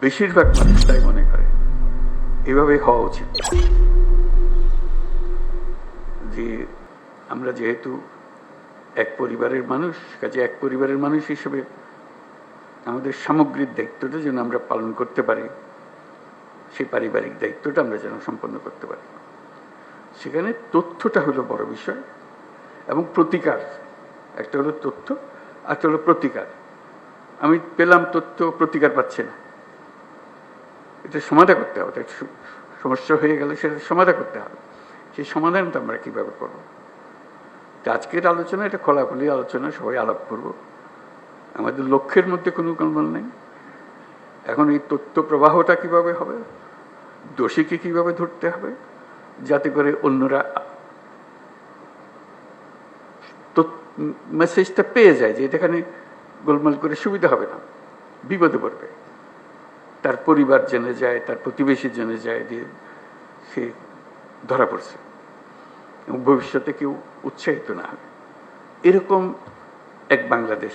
বেশিরভাগ মানুষ তাই মনে করে এভাবে হওয়া উচিত। যে আমরা যেহেতু এক পরিবারের মানুষ, কাজে এক পরিবারের মানুষ হিসেবে আমাদের সামগ্রিক দায়িত্বটা যেন আমরা পালন করতে পারি, সেই পারিবারিক দায়িত্বটা আমরা যেন সম্পন্ন করতে পারি। সেখানে তথ্যটা হলো বড় বিষয় এবং প্রতিকার। একটা হলো তথ্য একটা হলো প্রতিকার। আমি পেলাম তথ্য, প্রতিকার পাচ্ছে না। এটা সমাধান করতে হবে সমস্যা হয়ে গেলে সেটা সমাধান করতে হবে। সেই সমাধানটা আমরা কীভাবে করব? তো আজকের আলোচনা, এটা খোলাখুলি আলোচনা, সবাই আলাপ করব। আমাদের লক্ষ্যের মধ্যে কোনো গোলমাল নেই। এখন এই তথ্য প্রবাহটা কীভাবে হবে? দোষীকে কীভাবে ধরতে হবে? যাতে করে অন্যরা মেসেজটা পেয়ে যায় যে এখানে গোলমাল করে সুবিধা হবে না, বিপদে পড়বে। তার পরিবার জেনে যায়, তার প্রতিবেশী জেনে যায় যে সে ধরা পড়ছে। এবং ভবিষ্যতে কেউ উৎসাহিত না হবে। এরকম এক বাংলাদেশ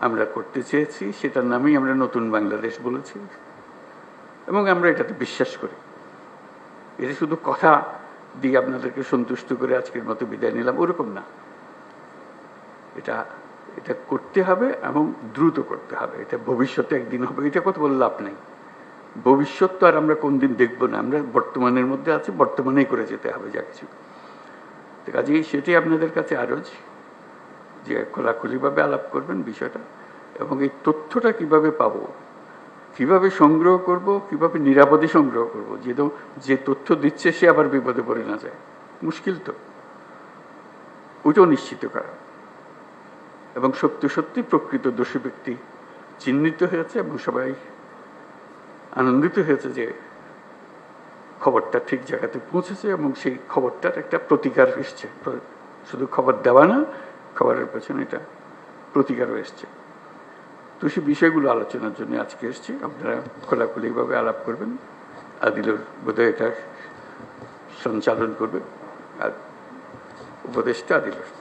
আমরা করতে চেয়েছি, সেটার নামেই আমরা নতুন বাংলাদেশ বলেছি। এবং আমরা এটাতে বিশ্বাস করি। এটা শুধু কথা দিয়ে আপনাদেরকে সন্তুষ্ট করে আজকের মতো বিদায় নিলাম, ওরকম না। এটা এটা করতে হবে এবং দ্রুত করতে হবে। এটা ভবিষ্যতে একদিন হবে, এটা কথা বলে লাভ নেই। ভবিষ্যৎ তো আর আমরা কোন দিন দেখব না, আমরা বর্তমানের মধ্যে আছি, বর্তমানেই করে যেতে হবে যা কিছু। তো কাজেই সেটাই আপনাদের কাছে আরজ, যে খোলাখুলিভাবে আলাপ করবেন বিষয়টা, এবং এই তথ্যটা কীভাবে পাব, কীভাবে সংগ্রহ করব, কীভাবে নিরাপদে সংগ্রহ করব, যে যে তথ্য দিচ্ছে সে আবার বিপদে পড়ে না যায়। মুশকিল তো। ওইটাও নিশ্চিত করা। এবং সত্যি সত্যি প্রকৃত দোষী ব্যক্তি চিহ্নিত হয়েছে এবং সবাই আনন্দিত হয়েছে যে খবরটা ঠিক জায়গাতে পৌঁছেছে এবং সেই খবরটার একটা প্রতিকার এসছে। শুধু খবর দেওয়া না, খবরের পেছনে এটা প্রতিকারও এসছে। তো সেই বিষয়গুলো আলোচনার জন্য আজকে এসছি। আপনারা খোলাখুলিভাবে আলাপ করবেন। আদিলুর বোধহয় এটা সঞ্চালন করবে। আর উপদেশটা আদিলুর